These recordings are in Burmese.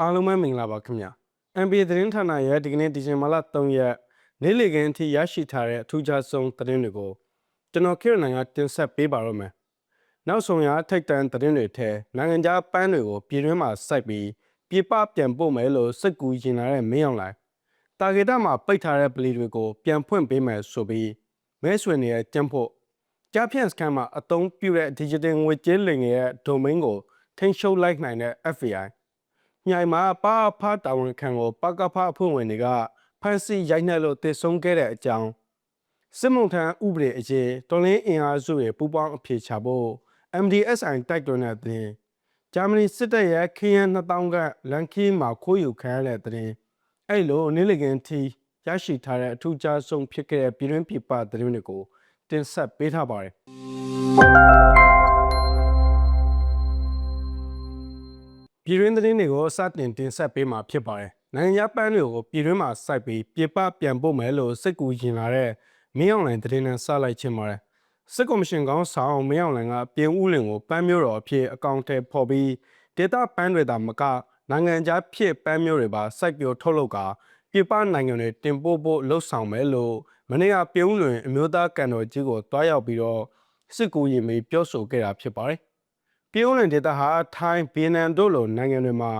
အားလုံးပဲမင်္ဂလာပါခင်ဗျာ NBA သတင်းဌာနရဲ့ဒီကနေ့ဒီဇင်ဘာလ3ရက်နေ့လည်ခင်းအထိရရှိထားတဲ့အထူးခြားဆုံးသတင်းတွေကိုကျွန်တော်ခေရနိုင်ကတင်ဆက်ပေးပါတော့မယ်နောက်ဆုံးရထိတ်တန့်သတင်းတွေထဲနိုင်ငံခြားပန်းတွေကိုပြည်တွင်းမှာစိုက်ပြီးပြပပြန်ပို့မယ်လို့စိတ်ကူးရင်လာတဲ့မင်းအောင်လိုက်တာဂေတာမှာပိတ်ထားတဲ့ပလီတွေကိုပြန်ဖွင့်ပေးမယ်ဆိုပြီးမဲဆွေနေရဲ့ကျန်းဖို့ကြားဖြန့်စကန်မှာအသုံးပြုတဲ့ digital ငွေကြေးလိမ်ငယ်ရဲ့ domain ကိုထိန်းချုပ်လိုက်နိုင်တဲ့ FBI မြိုင်မှာပါဖားတာဝန်ခံကိုပကဖားအဖွဲ့ဝင်တွေကဖမ်းဆီးရိုက်နှက်လို့တည်ဆုံးခဲ့တဲ့အကြောင်းစစ်မှုထမ်းဥပဒေအရေးတော်လင်းအင်အားစုတွေပူးပေါင်းအဖြေချဖို့ MDSI တိုက်တွန်းတဲ့တဲ့ဂျာမနီစစ်တပ်ရဲ့ခရမ်း2000ကလန်ကီမှာခိုးယူခံရတဲ့တဲ့အဲ့လိုနေ့လည်ခင်းထိရရှိထားတဲ့အထူးခြားဆုံးဖြစ်ခဲ့တဲ့ပြည်တွင်းပြည်ပသတင်းတွေကိုတင်ဆက်ပေးထားပါတယ် ပြည်တွင်းသတင်းတွေကိုစတင်တင်ဆက်ပေးမှာဖြစ်ပါတယ်နိုင်ငံခြားပန်းတွေကိုပြည်တွင်းမှာစိုက်ပြီးပြည်ပပြန်ပို့မယ်လို့စိတ်ကူရင်လာတဲ့မင်းအောင်လိုင်သတင်းနဲ့စလိုက်ခြင်းပါတယ်စစ်ကော်မရှင်ကောင်းဆောင်မင်းအောင်လိုင်ကပြင်ဦးလင်ကိုပန်းမျိုးတော်အဖြစ်အကောင့်ထဲပေါ်ပြီးဒေတာပန်းတွေသာမကနိုင်ငံခြားဖြစ်ပန်းမျိုးတွေပါစိုက်ပျိုးထုတ်လုပ်ကာပြည်ပနိုင်ငံတွေတင်ပို့ဖို့လှုံ့ဆော်မယ်လို့မနေ့ကပြုံးလွင်အမျိုးသားကန်တော်ကြီးကိုတွားရောက်ပြီးတော့စစ်ကူရင်မေးပြောဆိုခဲ့တာဖြစ်ပါတယ်။ ပြုံးလွင်ဒေတာဟာထိုင်းဗီယက်နမ်တို့လိုနိုင်ငံတွေမှာ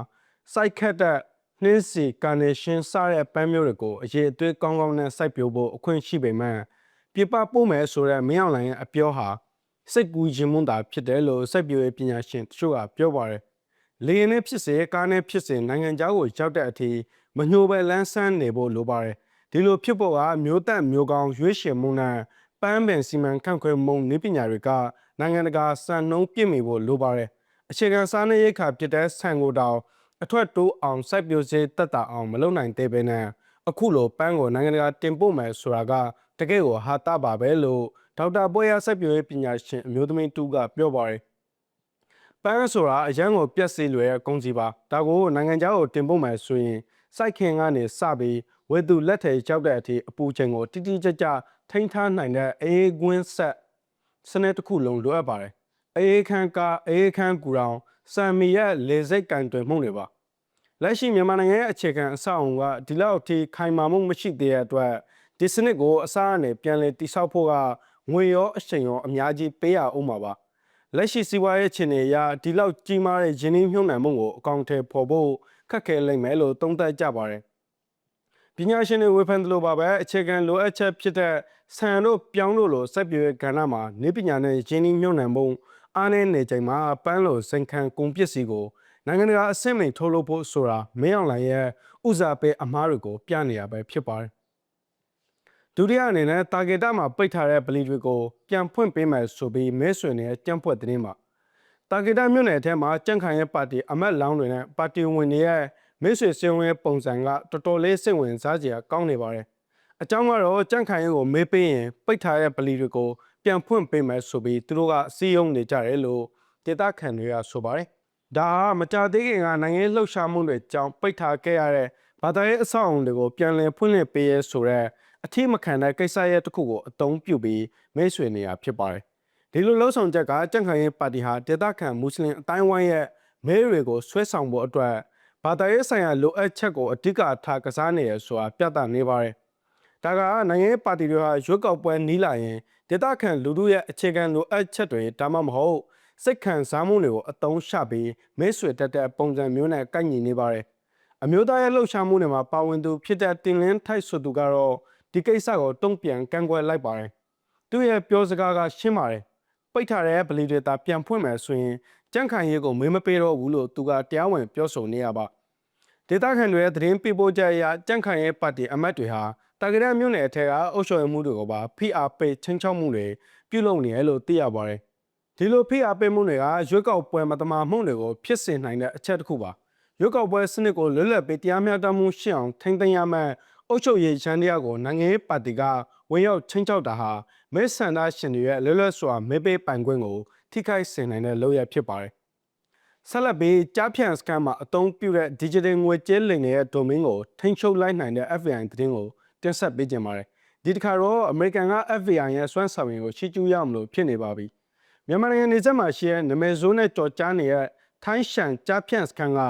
စိုက်ခတ်တဲ့နှင်းစီကာနေရှင်းစတဲ့ပန်းမျိုးတွေကိုအရေးအသွေးကောင်းကောင်းနဲ့စိုက်ပျိုးဖို့အခွင့်ရှိပေမဲ့ပြပပို့မယ်ဆိုတဲ့မင်းအောင်လှိုင်ရဲ့အပြောဟာစိတ်ကူးရင်မွန်းတာဖြစ်တယ်လို့စိုက်ပျိုးရေးပညာရှင်တချို့ကပြောပါတယ်။လေရင်နဲ့ဖြစ်စေကားနဲ့ဖြစ်စေနိုင်ငံခြားကိုရောက်တဲ့အထိမညှိုးပဲလန်းဆန်းနေဖို့လိုပါတယ်။ဒီလိုဖြစ်ဖို့ကမျိုးတက်မျိုးကောင်းရွေးရှင်မှုနဲ့ပန်းပင်စီမံခန့်ခွဲမှုနည်းပညာတွေက နိုင်ငံတကာစံနှုန်းပြည့်မီဖို့လိုပါတယ်။အခြေခံစားနပ်ရိက္ခာဖြစ်တဲ့ဆန်ကိုတောင်အထွတ်တိုးအောင်စိုက်ပျိုးစေတက်တာအောင်မလုပ်နိုင်သေးပဲနဲ့အခုလိုပန်းကိုနိုင်ငံတကာတင်ပို့မယ်ဆိုတာကတကယ်ကိုဟာတာပါပဲလို့ဒေါက်တာပွဲရစိုက်ပျိုးရေးပညာရှင်အမျိုးသမီးတူကပြောပါတယ်ပန်းဆိုတာအရန်ကိုပြက်စီလွယ်ကုန်စီပါဒါကိုနိုင်ငံခြားကိုတင်ပို့မယ်ဆိုရင်စိုက်ခင်ကနေစပြီးဝေသူလက်ထဲရောက်တဲ့အထိအပူချိန်ကိုတိတိကျကျထိန်းထားနိုင်တဲ့အေးကွင်းဆက် စနစ်တစ်ခုလုံးလိုအပ်ပါတယ်အေးခန်းကအေးခန်းကူတောင်စံမီရဲ့လေစိတ်ကင်တွင်မှုတွေပါလက်ရှိမြန်မာနိုင်ငံရဲ့အခြေခံအဆောက်အုံကဒီလောက်ထိခိုင်မာမှုမရှိသေးတဲ့အတွက်ဒီစနစ်ကိုအစားအနေပြန်လည်တိစောက်ဖို့ကငွေရောအချိန်ရောအများကြီးပေးရအောင်ပါပါလက်ရှိစီးပွားရေးအခြေအနေအရဒီလောက်ကြီးမားတဲ့ရင်းနှီးမြှုပ်နှံမှုကိုအကောင့်ထဲပေါ်ဖို့ခက်ခဲလိမ့်မယ်လို့သုံးသပ်ကြပါတယ် ပညာရှင်တွေဝေဖန်သလိုပါပဲအခြေခံလိုအပ်ချက်ဖြစ်တဲ့ဆန်တို့ပြောင်းလို့လိုစက်ပြည့်ကဏ္ဍမှာနေပညာနဲ့ရင်းနှီးမြှုပ်နှံမှုအားနည်းနေချိန်မှာပန်းလိုစိန်ခံကုန်ပစ္စည်းကိုနိုင်ငံတကာအဆင့်မိန်ထုတ်လုပ်ဖို့ဆိုတာမင်းအောင်လှိုင်ရဲ့ဥစားပေးအမားတွေကိုပြနေရပဲဖြစ်ပါတယ်ဒုတိယအနေနဲ့တာဂက်တာမှာပိတ်ထားတဲ့ဗလီတွေကိုပြန်ဖွင့်ပေးမယ်ဆိုပြီးမဲဆွေနေတဲ့ကြံ့ဖွက်သတင်းမှာတာဂက်တာမြို့နယ်ထဲမှာကြန့်ခိုင်ရဲ့ပါတီအမတ်လောင်းတွေနဲ့ပါတီဝင်တွေရဲ့ မဲဆွေစည်းဝေးပုံစံကတော်တော်လေးစိတ်ဝင်စားစရာကောင်းနေပါတယ်အကြောင်းကတော့ကြန့်ခိုင်ရဲ့ကိုမေးပေးရင်ပိတ်ထားတဲ့ဗလီတွေကိုပြန်ဖွင့်ပေးမယ်ဆိုပြီးသူတို့ကစီးယုံနေကြတယ်လို့ဒေတာခန်တွေကဆိုပါတယ်ဒါကမကြသေးခင်ကနိုင်ငံလှုပ်ရှားမှုတွေကြောင့်ပိတ်ထားခဲ့ရတဲ့ဘာသာရေးအဆောက်အအုံတွေကိုပြန်လည်ဖွင့်လှစ်ပေးရဲဆိုတဲ့အထီးမခံတဲ့ကိစ္စရဲ့တစ်ခုကိုအသုံးပြုပြီးမိတ်ဆွေနေရဖြစ်ပါတယ်။ဒီလိုလှုပ်ဆောင်ချက်ကကြန့်ခိုင်ရေးပါတီဟာဒေသခံမွတ်စလင်အတိုင်းဝိုင်းရဲ့မဲတွေကိုဆွဲဆောင်ဖို့အတွက် ဘာသာရေးဆိုင်ရာလိုအပ်ချက်ကိုအဓိကထားကစားနေရဆိုတာပြသနေပါတယ်။ဒါကနိုင်ငံရေးပါတီတွေဟာရွေးကောက်ပွဲနီးလာရင်ဒေသခံလူထုရဲ့အခြေခံလိုအပ်ချက်တွေဒါမှမဟုတ်စိတ်ခံစားမှုတွေကိုအတုံးရှပြီးမဲဆွေတက်တဲ့ပုံစံမျိုးနဲ့ကိုက်ညီနေပါတယ်။အမျိုးသားရဲ့လှုပ်ရှားမှုတွေမှာပါဝင်သူဖြစ်တဲ့တင်လင်းထိုက်ဆိုသူကတော့ဒီကိစ္စကိုတုံ့ပြန်ကန့်ကွက်လိုက်ပါတယ်။သူ့ရဲ့ပြောစကားကရှင်းပါတယ်။ပိတ်ထားတဲ့ဗလီဒေတာပြန်ဖွင့်မယ်ဆိုရင် ကြန့်ခိုင်ရေးကိုမေးမပေးတော့ဘူးလို့သူကတရားဝင်ပြောဆိုနေရပါ။ဒေတာခန်တွေရဲ့သတင်းပြပို့ချက်အရကြန့်ခိုင်ရေးပါတီအမတ်တွေဟာတာဂရက်မြို့နယ်အထက်ကအုပ်ချုပ်ရေးမှုတွေကိုပါဖိအားပေးချင်းချောက်မှုတွေပြုလုပ်နေရလို့သိရပါတယ်။ဒီလိုဖိအားပေးမှုတွေကရွေးကောက်ပွဲမတမာမှုတွေကိုဖြစ်စေနိုင်တဲ့အချက်တစ်ခုပါရွေးကောက်ပွဲစနစ်ကိုလွတ်လပ်ပြီးတရားမျှတမှုရှိအောင်ထိန်းသိမ်းရမယ့်အုပ်ချုပ်ရေးချမ်းတရားကိုနိုင်ငံရေးပါတီကဝင်ရောက်ချင်းချောက်တာဟာမဲဆန္ဒရှင်တွေရဲ့လွတ်လပ်စွာမဲပေးပိုင်ခွင့်ကို ထိခိုက်စေနိုင်တဲ့လုပ်ရဖြစ်ပါတယ်ဆက်လက်ပြီးကြားဖြန့်စကန်မှာအသုံးပြုတဲ့ digital ငွေကြေးလိမ်လည်ရဲ့ domain ကိုထိန်းချုပ်လိုက်နိုင်တဲ့ FBI သတင်းကိုတင်ဆက်ပေးကြပါမယ်ဒီတစ်ခါတော့ American က FBI ရဲ့စွမ်းဆောင်ရည်ကိုချီးကျူးရမလို့ဖြစ်နေပါပြီ။မြန်မာနိုင်ငံနေဆက်မှာရှိတဲ့နမဲဇိုးနဲ့ကြော်ကြားနေတဲ့ထိုင်းရှန်ကြားဖြန့်စခန်းက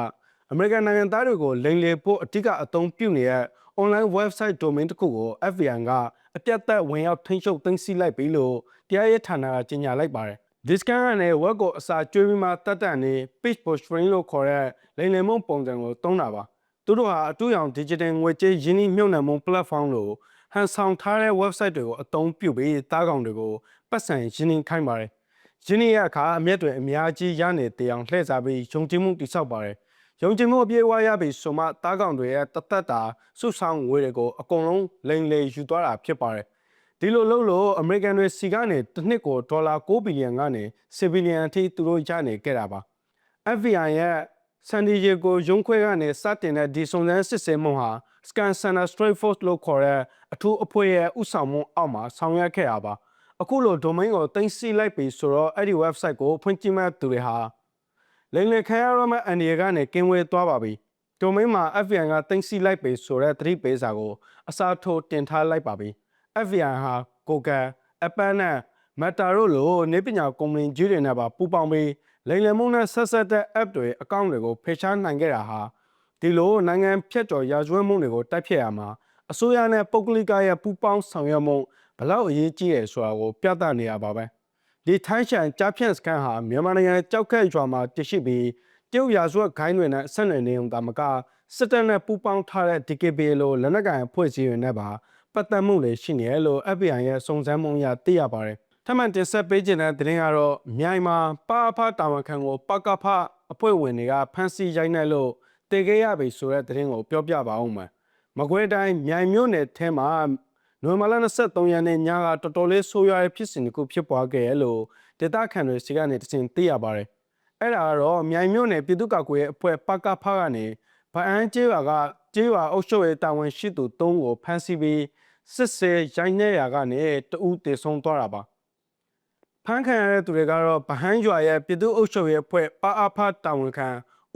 အအမေရိကန်နိုင်ငံသားတွေကိုလိမ်လည်ဖို့အဓိကအသုံးပြုနေတဲ့ online website domain တစ်ခုကို FBI ကအပြတ်သက်ဝင်ရောက်ထိန်းချုပ်သိမ်းဆည်းလိုက်ပြီလို့တရားရေးဌာနကကြေညာလိုက်ပါတယ်။ Discan ကနေ web ကိုအစာကျွေးပြီးမှတတ်တတ်နေ page posturing လို့ခေါ်တဲ့လိမ်လည်မှုပုံစံကိုသုံးတာပါ။သူတို့ဟာအတူရောင် digital ငွေကြေးရင်းနှီးမြှုပ်နှံမှု platform လို့ဟန်ဆောင်ထားတဲ့ website တွေကိုအသုံးပြုပြီးတားကောင်တွေကိုပတ်စံရင်းနှီးခိုင်းပါတယ်။ရင်းနှီးရအခါအမျက်တွေအများကြီးရနေတဲ့အောင်လှည့်စားပြီးယုံကြည်မှုတိစောက်ပါတယ်။ယုံကြည်မှုအပြည့်အဝရပြီးဆိုမှတားကောင်တွေရဲ့တသက်တာစုဆောင်ငွေတွေကိုအကုန်လုံးလိမ်လည်ယူသွားတာဖြစ်ပါတယ်။ ဒီလိုလုပ်လို့အမေရိကန်တွေစီကနေတစ်နှစ်ကိုဒေါ်လာ6ဘီလီယံကနေ10ဘီလီယံအထိသူတို့ရနေခဲ့တာပါ။ FBI ရဲ့ဆန်ဒီယေကိုရုံးခွဲကနေစတင်တဲ့ဒီစုံစမ်းစစ်ဆေးမှုဟာ Scan Center Strike Force လို့ခေါ်တဲ့အထူးအဖွဲ့ရဲ့ဥဆောင်မှုအောက်မှာဆောင်ရွက်ခဲ့တာပါအခုလို domain ကိုတင်စီလိုက်ပြီဆိုတော့အဲ့ဒီ website ကိုဖွင့်ကြည့်မဲ့သူတွေဟာလိမ်လည်ခံရတော့မဲ့အန်ဒီရကနေကင်းဝေးသွားပါပြီ domain မှာ FBI ကတင်စီလိုက်ပြီဆိုတဲ့သတိပေးစာကိုအစားထိုးတင်ထားလိုက်ပါပြီ FBI ဟာ Google, Apple နဲ့ Meta တို့လိုနေပညာကုမ္ပဏီကြီးတွေနဲ့ပါပူးပေါင်းပြီးလိမ်လည်မှုနဲ့ဆက်ဆက်တဲ့ app တွေအကောင့်တွေကိုဖယ်ရှားနိုင်ခဲ့တာဟာဒီလိုနိုင်ငံဖြတ်ကျော်ရာဇဝတ်မှုတွေကိုတိုက်ဖျက်ရမှာအစိုးရနဲ့ပုဂ္ဂလိကရဲ့ပူးပေါင်းဆောင်ရွက်မှုဘလောက်အရေးကြီးတယ်ဆိုတာကိုပြသနေရပါပဲဒီထိုင်းချန်ကြားဖြန့်စခန်းဟာမြန်မာနိုင်ငံကြောက်ခက်ရွာမှာတရှိပြီးတရုတ်ရာဇဝတ်ခိုင်းတွေနဲ့ဆက်နွယ်နေုံတာမကစစ်တပ်နဲ့ပူးပေါင်းထားတဲ့ DKB လိုလက်နက်ကိုင်အဖွဲ့အစည်းတွေနဲ့ပါ ပတ်သက်မှုတွေရှိနေတယ်လို့ FBI ရဲ့စုံစမ်းမှုအရသိရပါတယ်ထပ်မံတင်ဆက်ပေးခြင်းတဲ့သတင်းကတော့မြိုင်မှာပါအဖတာဝန်ခံကိုပကဖအဖွဲ့ဝင်တွေကဖမ်းဆီးရိုက်နှက်လို့တေခဲ့ရပြီဆိုတဲ့သတင်းကိုပြောပြပါအောင်မယ်။မကွေးတိုင်းမြိုင်မြို့နယ်ထဲမှာနိုဝင်ဘာလ23ရက်နေ့ညကတော်တော်လေးဆိုးရွားတဲ့ဖြစ်စဉ်တစ်ခုဖြစ်ပွားခဲ့ရလို့ဒေသခံတွေစီကနေတစဉ်သိရပါတယ်။အဲ့ဒါကတော့မြိုင်မြို့နယ်ပြည်သူ့ကာကွယ်ရေးအဖွဲ့ပကဖကနေဗအန်းကျေးရွာက ကျေးရွာအုပ်ချုပ်ရေးတာဝန်ရှိသူ၃ကိုဖမ်းဆီးပြီးစစ်ဆေးရိုက်နှက်ရာကနေတဦးတည်ဆုံသွားတာပါ။ဖမ်းခံရတဲ့သူတွေကတော့ဗဟန်းရွာရဲ့ပြည်သူ့အုပ်ချုပ်ရေးအဖွဲ့ပအဖတာဝန်ခံ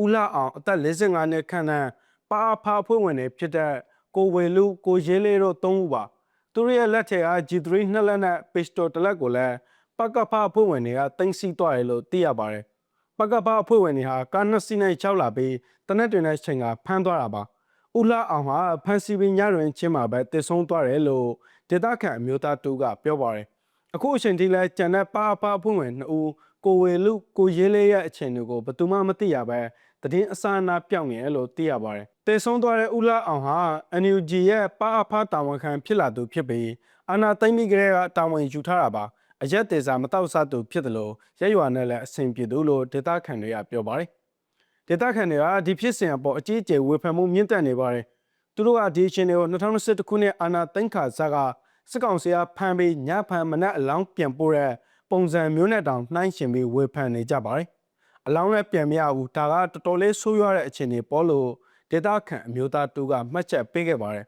ဦးလာအောင်အသက်45နှစ်ခန့်နဲ့ပအဖအဖွဲ့ဝင်တွေဖြစ်တဲ့ကိုဝေလူကိုရေးလေးတို့၃ဦးပါသူတို့ရဲ့လက်ထက်က G3 နှစ်လက်နဲ့ pistol တစ်လက်ကိုလည်းပကဖအဖွဲ့ဝင်တွေကတင်စီသွားတယ်လို့သိရပါတယ်ပကဖအဖွဲ့ဝင်တွေဟာကားနှစ်စီးနဲ့၆လာပြီးတနက်တွင်တဲ့ချိန်ကဖမ်းသွားတာပါ ဦးလာအောင်ဟာဖမ်းဆီးပြီးညတွင်ချင်းမှာပဲတည်ဆုံးသွားတယ်လို့ဒေသခံအမျိုးသားတူကပြောပါတယ်အခုအချိန်ထိလဲကြံတဲ့ပါပါဖွင့်ဝင်နှစ်ဦးကိုဝေလူကိုရေးလေးရဲ့အခြေအနေကိုဘယ်သူမှမသိရပဲတည်င်းအစအနာပြောင်းနေတယ်လို့သိရပါတယ်။တေဆုံးသွားတဲ့ဦးလာအောင်ဟာ NUG ရဲ့ပါအဖတာဝန်ခံဖြစ်လာသူဖြစ်ပြီးအာနာသိမ့်မိကလေးကတာဝန်ယူထားတာပါ။အရက်တေစာမတောက်ဆသူဖြစ်တယ်လို့ရက်ရွာနဲ့လည်းအဆင်ပြေသူလို့ဒေတာခန်တွေကပြောပါတယ်။ ဒေတာခန်တွေကဒီဖြစ်စဉ်အပေါ်အကြီးအကျယ်ဝေဖန်မှုမြင့်တက်နေပါတယ်။သူတို့ကဒီရှင်တွေကို2021ခုနှစ်အာနာသိမ့်ခါစားကစစ်ကောင်စီကဖမ်းပြီးညဖမ်းမနက်အလောင်းပြန်ပို့တဲ့ပုံစံမျိုးနဲ့တောင်နှိုင်းရှင်ပြီးဝေဖန်နေကြပါတယ်အလောင်းလည်းပြန်မရဘူးဒါကတော်တော်လေးဆိုးရွားတဲ့အခြေအနေပေါ်လို့ဒေတာခန့်အမျိုးသားတူကမှတ်ချက်ပေးခဲ့ပါတယ်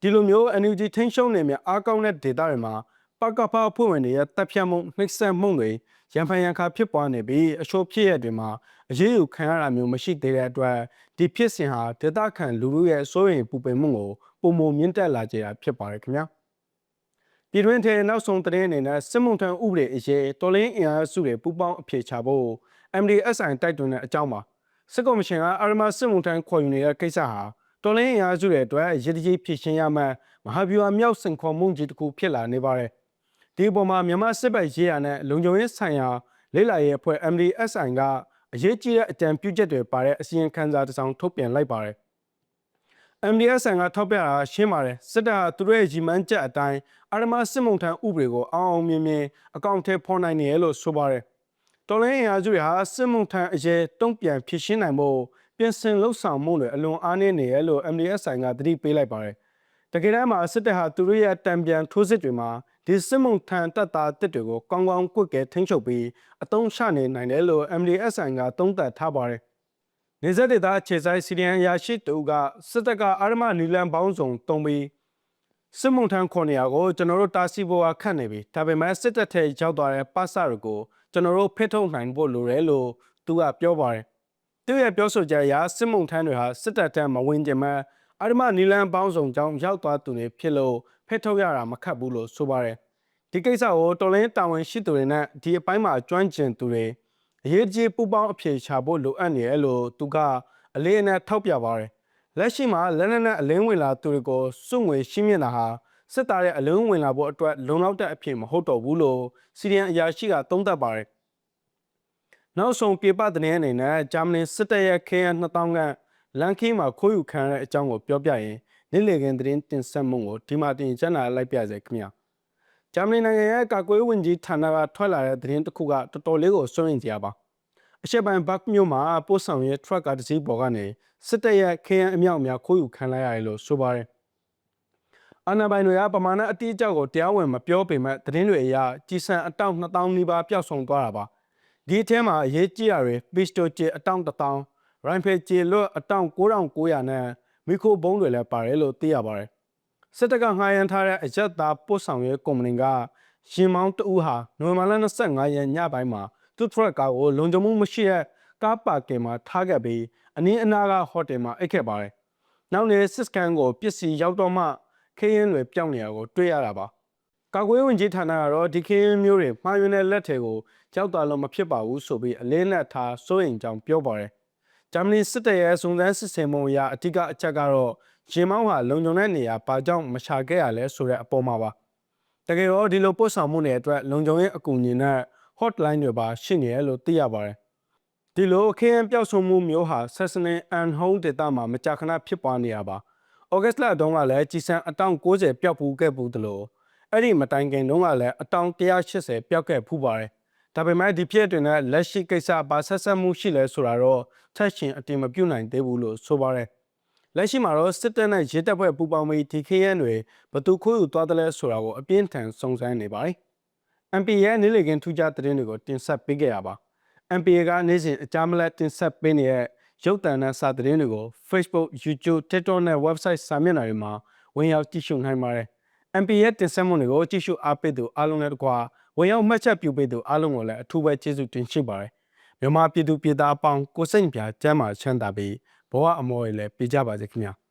ဒီလိုမျိုး NUG ထိန်းချုပ်နေမြအားကောင်းတဲ့ဒေတာတွေမှာပကဖအဖွဲ့ဝင်တွေရဲ့တပ်ဖြတ်မှုနှိမ့်ဆက်မှုတွေရန်ဖန်ရန်ခါဖြစ်ပွားနေပြီးအချို့ဖြစ်ရတွေမှာ အရေးယူခံရတာမျိုးမရှိသေးတဲ့အတွက်ဒီဖြစ်စဉ်ဟာဒေတာခန့်လူလူရဲ့စိုးရိမ်ပူပင်မှုကိုပုံမမြင့်တက်လာကြတာဖြစ်ပါတယ်ခင်ဗျာပြည်တွင်းထဲနောက်ဆုံးသတင်းအနေနဲ့စစ်မှုထမ်းဥပဒေအရေးတော်လင်းအင်အားစုတွေပူးပေါင်းအဖြေချဖို့ MDSI တိုက်တွန်းတဲ့အကြောင်းပါစစ်ကော်မရှင်ကအာရမစစ်မှုထမ်းခေါ်ယူနေတဲ့ကိစ္စဟာတော်လင်းအင်အားစုတွေအတွက်ရည်တကြီးဖြစ်ရှင်းရမှမဟာဗျူဟာမြောက်စင်ခေါ်မှုကြီးတစ်ခုဖြစ်လာနေပါတယ်ဒီအပေါ်မှာမြန်မာစစ်ဘက်ရေးရနဲ့လုံခြုံရေးဆိုင်ရာလေးလာရေးအဖွဲ့ MDSI က အရေးကြီးတဲ့အကြံပြုချက်တွေပါတဲ့အစီရင်ခံစာတစ်စောင်ထုတ်ပြန်လိုက်ပါတယ် MDS ကထောက်ပြတာရှင်းပါတယ်စစ်တပ်ကသူတို့ရဲ့ရီမန်းချက်အတိုင်းအာရမစစ်မှုထမ်းဥပဒေကိုအောင်အောင်မြင်မြင်အကောင့်ထဲဖော်နိုင်နေရလို့ဆိုပါတယ်တော်လိုင်းအင်အားစုတွေဟာစစ်မှုထမ်းအရေးတုံ့ပြန်ဖြစ်ရှင်းနိုင်ဖို့ပြင်ဆင်လှုပ်ဆောင်မှုတွေအလွန်အားနည်းနေရလို့ MDS ကသတိပေးလိုက်ပါတယ် တကယ်တမ်းမှာစစ်တပ်ဟာသူတို့ရဲ့တံပြန်ထိုးစစ်တွေမှာဒီစစ်မှုထမ်းတပ်သားတစ်တွေကိုကောင်းကောင်းကွက်ကဲထိန်းချုပ်ပြီးအတုံးချနေနိုင်တယ်လို့ MDS ကသုံးသပ်ထားပါတယ်နေဆက်ဒေသခြေဆိုင်စီရီယန်ရာရှိတူကစစ်တပ်ကအာရမနီလန်ပေါင်းစုံတုံးပြီးစစ်မှုထမ်းခေါ်နေရကိုကျွန်တော်တို့တာစီဘောကခတ်နေပြီဒါပေမဲ့စစ်တပ်ထဲရောက်သွားတဲ့ပတ်စတွေကိုကျွန်တော်တို့ဖိထုတ်နိုင်ဖို့လိုတယ်လို့သူကပြောပါတယ်သူရဲ့ပြောဆိုချက်အရစစ်မှုထမ်းတွေဟာစစ်တပ်ထဲမဝင်ကြမှာ အာရမနီလန်ပေါင်းစုံကြောင်းရောက်သွားသူတွေဖြစ်လို့ဖိထုတ်ရတာမခတ်ဘူးလို့ဆိုပါတယ်ဒီကိစ္စကိုတော်လင်းတာဝန်ရှိသူတွေနဲ့ဒီအပိုင်းမှာကျွမ်းကျင်သူတွေအရေးကြီးပူပေါင်းအဖြေချဖို့လိုအပ်နေတယ်လို့သူကအလေးအနက်ထောက်ပြပါတယ်လက်ရှိမှာလက်နက်နဲ့အလင်းဝင်လာသူတွေကိုစုငွေရှင်းမြင့်တာဟာစစ်သားရဲ့အလင်းဝင်လာဖို့အတွက်လုံလောက်တဲ့အဖြစ်မဟုတ်တော့ဘူးလို့စီရီယန်အရာရှိကသုံးသပ်ပါတယ်နောက်ဆုံးပြေပတဲ့အနေနဲ့ဂျာမနီစစ်တပ်ရဲ့ KN 2000က လန်ခီမှာခိုးယူခံရတဲ့အကြောင်းကိုပြောပြရင်နေ့လည်ခင်းသတင်းတင်ဆက်မှုကိုဒီမှာတင်ကျန်လာလိုက်ပြစေခင်ဗျာဂျာမနီနိုင်ငံရဲ့ကာကွယ်ဝင်ကြီးဌာနကထွက်လာတဲ့သတင်းတစ်ခုကတော်တော်လေးကိုစိုးရိမ်စရာပါအရှက်ပိုင်းဘတ်မြို့မှာပို့ဆောင်ရေးထရက်ကတစ်စီးပေါ်ကနေစစ်တပ်ရဲ့ KN အမြောက်အများခိုးယူခံလိုက်ရတယ်လို့ဆိုပါတယ်အာနာပိုင်တွေကပမာဏအတိအကျကိုတရားဝင်မပြောပေမဲ့သတင်းတွေအရကြီးစံအတောင့်2000နီးပါးပျောက်ဆုံးသွားတာပါဒီအထဲမှာအရေးကြီးတာတွေပစ္စတိုချေအတောင့်1000 ရိုင်ဖယ်ချေလွတ်အတောင့်9900နဲ့မီခိုဘုံးတွေလည်းပါတယ်လို့သိရပါတယ်စစ်တပ်ကငှားရမ်းထားတဲ့အရက်သားပို့ဆောင်ရေးကုမ္ပဏီကရှင်မောင်းတဦးဟာနိုဝင်ဘာလ25ရက်ညပိုင်းမှာသူ့ထရက်ကားကိုလုံခြုံမှုမရှိတဲ့ကားပါကင်မှာထားခဲ့ပြီးအနည်းအနားကဟိုတယ်မှာအိတ်ခဲ့ပါတယ်။နောက်နေ့စစ်စကန်ကိုပစ္စည်းရောက်တော့မှခရင်တွေပြောင်းနေတာကိုတွေ့ရတာပါ။ကာကွယ်ဝင်ကြီးဌာနကတော့ဒီခရင်မျိုးတွေမှားယွင်းတဲ့လက်တွေကိုကြောက်တာလို့မဖြစ်ပါဘူးဆိုပြီးအလေးနက်ထားစိုးရိမ်ကြောင်းပြောပါတယ်။ ဂျာမနီစစ်တပ်ရဲ့စုံစမ်းစစ်ဆေးမှုအရအထူးအချက်ကတော့ရင်မောင်းဟာလုံခြုံတဲ့နေရာဘာကြောင့်မရှာခဲ့ရလဲဆိုတဲ့အပေါ်မှာပါ။တကယ်တော့ဒီလိုပို့ဆောင်မှုတွေအတွက်လုံခြုံရေးအကူအညီနဲ့ hotline တွေပါရှိနေတယ်လို့သိရပါတယ်။ဒီလိုခရင်ပျောက်ဆုံးမှုမျိုးဟာဆက်စနင်အန်ဟုံးဒေတာမှာမကြာခဏဖြစ်ပွားနေရပါ။ဩဂတ်လတုန်းကလည်းကြီးစံအတောင်90ပျောက်ဖူးခဲ့ဘူးတလို့အဲ့ဒီမတိုင်ခင်တုန်းကလည်းအတောင်180ပျောက်ခဲ့ဖူးပါတယ်။ ဒါပေမဲ့ဒီဖြစ်တွေနဲ့လက်ရှိကိစ္စပါဆက်ဆက်မှုရှိလဲဆိုတာတော့ထက်ရှင်အတင်မပြုတ်နိုင်သေးဘူးလို့ဆိုပါတယ်။လက်ရှိမှာတော့စစ်တပ်နဲ့ရဲတပ်ဖွဲ့ပူးပေါင်းပြီးဒီခရင်တွေဘသူခိုးယူသွားတယ်လဲဆိုတာကိုအပြင်းထန်စုံစမ်းနေပါတယ်။ MP ရဲ့နေ့လည်ခင်းထူးခြားသတင်းတွေကိုတင်ဆက်ပေးခဲ့ရပါ MPA ကနေ့စဉ်အကြမ်းမလက်တင်ဆက်ပေးနေတဲ့ရုပ်သံနဲ့စာသတင်းတွေကို Facebook, YouTube, TikTok နဲ့ website စာမျက်နှာတွေမှာဝင်ရောက်ကြည့်ရှုနိုင်ပါတယ်။ MPA ရဲ့တင်ဆက်မှုတွေကိုကြည့်ရှုအားပေးသူအားလုံးနဲ့တကွာ ဝင်ရောက်မှတ်ချက်ပြုပေးသူအားလုံးကိုလည်းအထူးပဲကျေးဇူးတင်ရှိပါတယ်။မြန်မာပြည်သူပြည်သားအပေါင်းကိုစိတ်ပြကျမ်းမာချမ်းသာပြီးဘဝအမောတွေလည်းပြကြပါစေခင်ဗျာ။